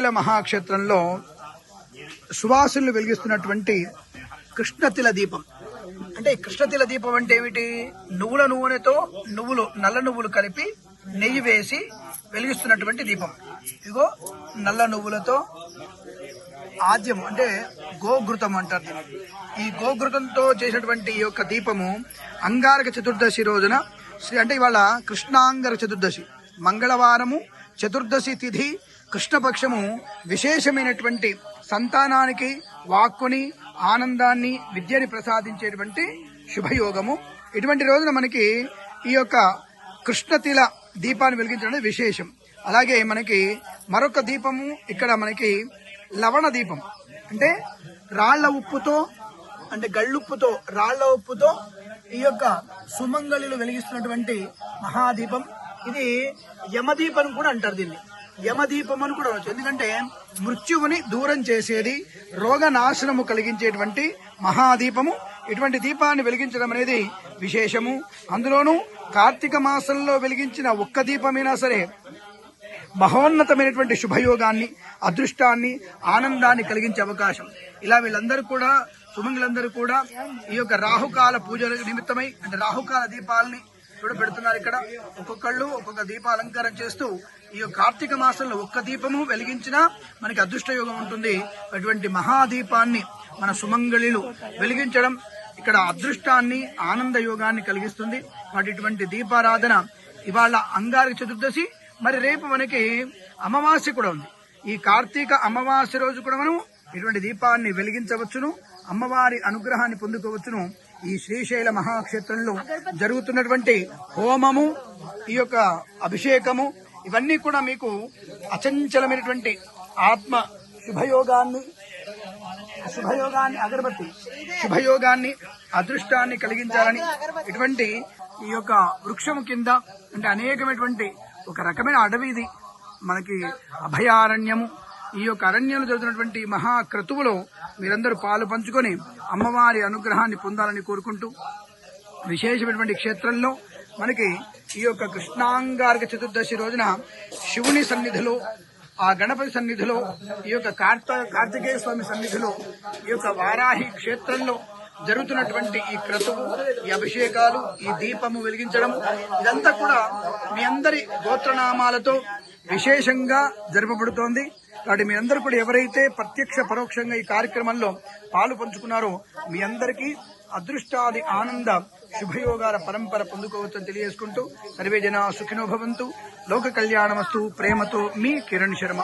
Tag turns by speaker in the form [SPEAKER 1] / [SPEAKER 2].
[SPEAKER 1] శ్రీశైల మహాక్షేత్రంలో సువాసులు వెలిగిస్తున్నటువంటి కృష్ణతిల దీపం. అంటే కృష్ణతిల దీపం అంటే ఏమిటి? నువ్వుల నూనెతో నువ్వులు నల్ల నువ్వులు కలిపి నెయ్యి వేసి వెలిగిస్తున్నటువంటి దీపం. ఇగో నల్ల నువ్వులతో ఆద్యం అంటే గోఘృతం అంటారు దీన్ని. ఈ గోఘృతంతో చేసినటువంటి ఈ యొక్క దీపము అంగారక చతుర్దశి రోజున శ్రీ- అంటే ఇవాళ కృష్ణాంగర చతుర్దశి. మంగళవారము చతుర్దశి తిథి కృష్ణపక్షము విశేషమైనటువంటి సంతానానికి వాక్కుని ఆనందాన్ని విద్యని ప్రసాదించేటువంటి శుభయోగము. ఇటువంటి రోజున మనకి ఈ యొక్క కృష్ణతిల దీపాన్ని వెలిగించడం విశేషం. అలాగే మనకి మరొక దీపము ఇక్కడ మనకి లవణ దీపం. అంటే రాళ్ళ ఉప్పుతో అంటే గళ్ళుప్పుతో రాళ్ళ ఉప్పుతో ఈ యొక్క సుమంగళిలు వెలిగిస్తున్నటువంటి మహాదీపం. ఇది యమదీపం కూడా అంటారు దీన్ని. యమదీపం అని కూడా అనొచ్చు ఎందుకంటే మృత్యువుని దూరం చేసేది రోగ నాశనము కలిగించేటువంటి మహాదీపము. ఇటువంటి దీపాన్ని వెలిగించడం అనేది విశేషము. అందులోనూ కార్తీక మాసంలో వెలిగించిన ఒక్క దీపమైనా సరే మహోన్నతమైనటువంటి శుభయోగాన్ని అదృష్టాన్ని ఆనందాన్ని కలిగించే అవకాశం. ఇలా వీళ్ళందరూ కూడా సుమంగులందరూ కూడా ఈ యొక్క రాహుకాల పూజ నిమిత్తమై అంటే రాహుకాల దీపాలని కూడా పెడుతున్నారు ఇక్కడ. ఒక్కొక్కళ్ళు ఒక్కొక్క దీప అలంకారం చేస్తూ ఈ యొక్క కార్తీక మాసంలో ఒక్క దీపము వెలిగించినా మనకి అదృష్ట యోగం ఉంటుంది. అటువంటి మహాదీపాన్ని మన సుమంగళిలు వెలిగించడం ఇక్కడ అదృష్టాన్ని ఆనంద యోగాన్ని కలిగిస్తుంది. వాటి ఇటువంటి దీపారాధన ఇవాళ అంగారక చతుర్దశి. మరి రేపు మనకి అమావాస్య కూడా ఉంది. ఈ కార్తీక అమావాస్య రోజు కూడా మనం ఇటువంటి దీపాన్ని వెలిగించవచ్చును. అమ్మవారి అనుగ్రహాన్ని పొందుకోవచ్చును. ఈ శ్రీశైల మహాక్షేత్రంలో జరుగుతున్నటువంటి హోమము ఈ యొక్క అభిషేకము ఇవన్నీ కూడా మీకు అచంచలమైనటువంటి ఆత్మ శుభయోగాన్ని శుభయోగాన్ని అగరబత్తి శుభయోగాన్ని అదృష్టాన్ని కలిగించాలని ఇటువంటి ఈ యొక్క వృక్షము కింద అంటే అనేకమైనటువంటి ఒక రకమైన అడవి ఇది మనకి అభయారణ్యము ఈ యొక్క అరణ్యంలో జరుగుతున్నటువంటి మహాక్రతువులో మీరందరూ పాలు పంచుకొని అమ్మవారి అనుగ్రహాన్ని పొందాలని కోరుకుంటూ విశేషమైనటువంటి క్షేత్రంలో మనకి ఈ యొక్క కృష్ణాంగారక చతుర్దశి రోజున శివుని సన్నిధిలో ఆ గణపతి సన్నిధిలో ఈ యొక్క కార్త కార్తికేయ స్వామి సన్నిధిలో ఈ యొక్క వారాహి క్షేత్రంలో జరుగుతున్నటువంటి ఈ క్రతువు ఈ అభిషేకాలు ఈ దీపము వెలిగించడం ఇదంతా కూడా మీ అందరి గోత్రనామాలతో విశేషంగా జరపబడుతోంది. కాబట్టి మీ అందరూ కూడా ఎవరైతే ప్రత్యక్ష పరోక్షంగా ఈ కార్యక్రమంలో పాలు పంచుకున్నారో మీ అందరికీ అదృష్టాది ఆనంద శుభయోగాల పరంపర పొందుకోవచ్చని తెలియజేసుకుంటూ సర్వే జన సుఖినో భవంతు. లోక కళ్యాణమస్తు. ప్రేమతో మీ కిరణ్ శర్మ.